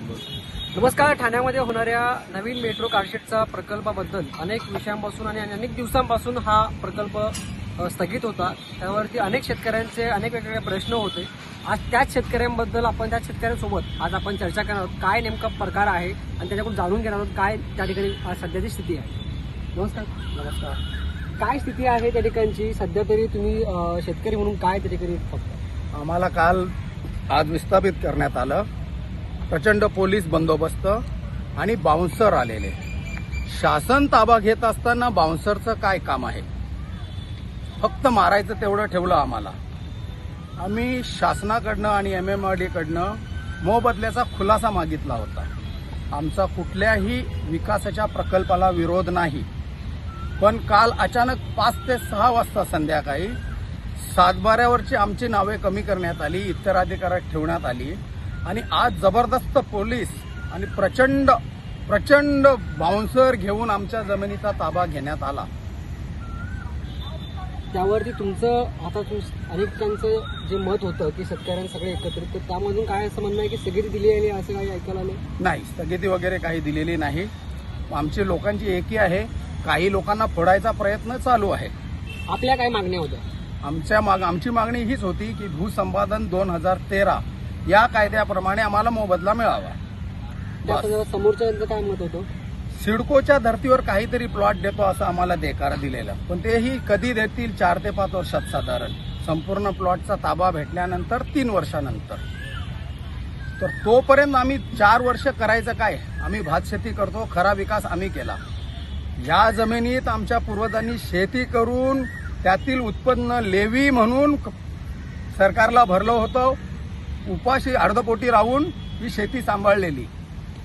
नमस्कार. ठाण्यामध्ये होणाऱ्या नवीन मेट्रो कारशेडचा प्रकल्पाबद्दल अनेक विषयांपासून आणि अनेक दिवसांपासून हा प्रकल्प स्थगित होता. त्यावरती अनेक शेतकऱ्यांचे अनेक वेगवेगळे प्रश्न होते. आज त्याच शेतकऱ्यांबद्दल आपण त्याच शेतकऱ्यांसोबत आज आपण चर्चा करणार आहोत. काय नेमका प्रकार आहे आणि त्याच्याकडून जाणून घेणार आहोत काय त्या ठिकाणी आज सध्याची स्थिती आहे. नमस्कार. नमस्कार. काय स्थिती आहे त्या ठिकाणची? सध्या तरी तुम्ही शेतकरी म्हणून काय त्या ठिकाणी फक्त? आम्हाला काल आज विस्थापित करण्यात आलं. प्रचंड पोलीस बंदोबस्त आणि बाउन्सर आलेले. शासन ताबा घेत असताना बाउन्सरचं काय काम आहे? फक्त मारायचं तेवढं ठेवलं आम्हाला. आम्ही शासनाकडनं आणि एम एम आर डीकडनं मोबदल्याचा खुलासा मागितला होता. आमचा कुठल्याही विकासाच्या प्रकल्पाला विरोध नाही. पण काल अचानक पाच ते सहा वाजता संध्याकाळी सातबाऱ्यावरची आमची नावे कमी करण्यात आली उत्तराधिकारात ठेवण्यात आली. आणि आज जबरदस्त पोलीस आणि प्रचंड प्रचंड बाउन्सर घेऊन आमच्या जमिनीचा ताबा घेण्यात आला. त्यावरती तुमचं आता तुम अनेकांचं जे मत होतं की शेतकऱ्यांना सगळे एकत्रित तर त्यामधून काय असं म्हणणं आहे की स्थगिती दिली आहे असं काही ऐकायला आलं नाही स्थगिती वगैरे काही दिलेली नाही. आमची लोकांची एकी आहे काही लोकांना फोडायचा प्रयत्न चालू आहे. आपल्या काय मागण्या होत्या? आमच्या माग आमची मागणी हीच होती की भूसंपादन दोन हजार तेरा या कायद्याप्रमाणे आम्हाला मोबदला मिळावा. संदर्भात समोरच्यांचं काय मत होतं? सिडकोच्या धर्तीवर काहीतरी प्लॉट देतो असं आम्हाला देकार दिलेलं. पण तेही कधी देतील चार ते पाच वर्षात साधारण. संपूर्ण प्लॉटचा ताबा भेटल्यानंतर तीन वर्षानंतर. तर तोपर्यंत आम्ही चार वर्ष करायचं काय? आम्ही भात शेती करतो खरा विकास आम्ही केला. या जमिनीत आमच्या पूर्वजांनी शेती करून त्यातील उत्पन्न लेवी म्हणून सरकारला भरलं होतं. उपाशी अर्धपोटी राहून ही शेती सांभाळलेली.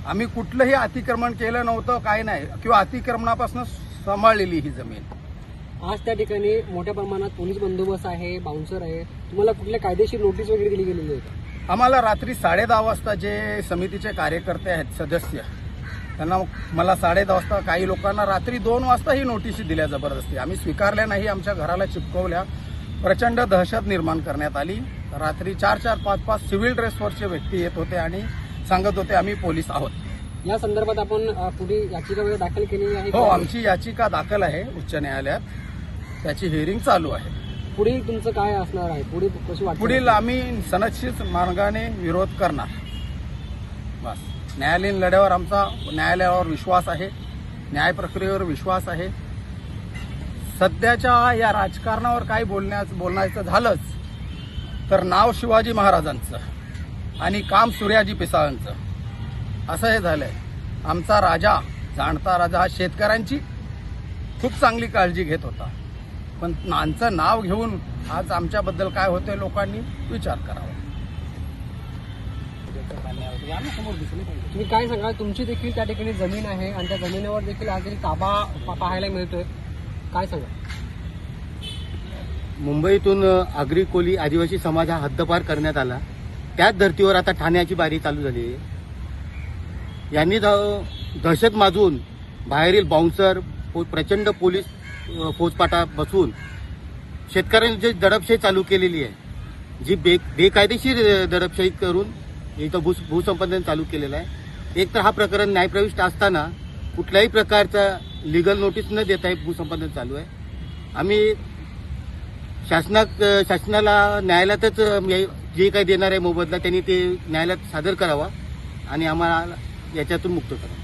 आम्ही कुठलंही अतिक्रमण केलं नव्हतं काय नाही. किंवा अतिक्रमणापासून सांभाळलेली ही जमीन. आज त्या ठिकाणी मोठ्या प्रमाणात पोलीस बंदोबस्त आहे बाउन्सर आहे. तुम्हाला कुठल्या कायदेशीर नोटीस वगैरे दिली गेलेली आहे? आम्हाला रात्री साडेदहा वाजता जे समितीचे कार्यकर्ते आहेत सदस्य त्यांना मला साडेदहा वाजता काही लोकांना रात्री दोन वाजता ही नोटीस दिल्या जबरदस्ती. आम्ही स्वीकारल्या नाही आमच्या घराला चिपकवल्या. प्रचंड दहशत निर्माण करण्यात आली. रात्री चार चार पाच पाच सिव्हिल ड्रेसवरचे व्यक्ती येत होते आणि सांगत होते आम्ही पोलीस आहोत. या संदर्भात आपण पुढे याचिका वगैरे दाखल केलेली आहे हो? आमची याचिका दाखल आहे उच्च न्यायालयात. त्याची हिअरिंग चालू आहे. पुढील तुमचं काय असणार आहे? पुढे कशी पुढील आम्ही सनदशीर मार्गाने विरोध करणार. बस. न्यायालयीन लढ्यावर आमचा न्यायालयावर विश्वास आहे. न्याय प्रक्रियेवर विश्वास आहे. सध्याच्या या राजकारणावर काय बोलण्यास बोलण्याचं झालंच. तर नाव शिवाजी महाराजांचं आणि काम सूर्याजी पिसाळांचं. असं हे झालंय. आमचा राजा जाणता राजा हा शेतकऱ्यांची खूप चांगली काळजी घेत होता. पण आमचं नाव घेऊन आज आमच्याबद्दल काय होते लोकांनी विचार करावा. तुम्ही काय सांगा तुमची देखील त्या ठिकाणी जमीन आहे आणि त्या जमिनीवर देखील आज ताबा पाहायला मिळतोय. काय सांगा मुंबईतून आगरी कोली आदिवासी समाज हा हद्दपार करण्यात आला. त्याच धर्तीवर आता ठाण्याची बारी चालू झाली आहे. यांनी द- दहशत माजून बाहेरील बाउन्सर प्रचंड पोलीस फौजपाटा बसून शेतकऱ्यांनी दडपशाही चालू केलेली आहे जी बे बेकायदेशीर दडपशाही करून इथं भू भूसंपादन चालू केलेलं आहे. एक तर हा प्रकरण न्यायप्रविष्ट असताना कुठल्याही प्रकारचा लिगल नोटीस न देता हे भूसंपादन चालू आहे. आम्ही शासना शासनाला न्यायालयातच म्हणजे जे काही देणार आहे मोबदला त्यांनी ते न्यायालयात सादर करावा आणि आम्हाला याच्यातून मुक्त करावं.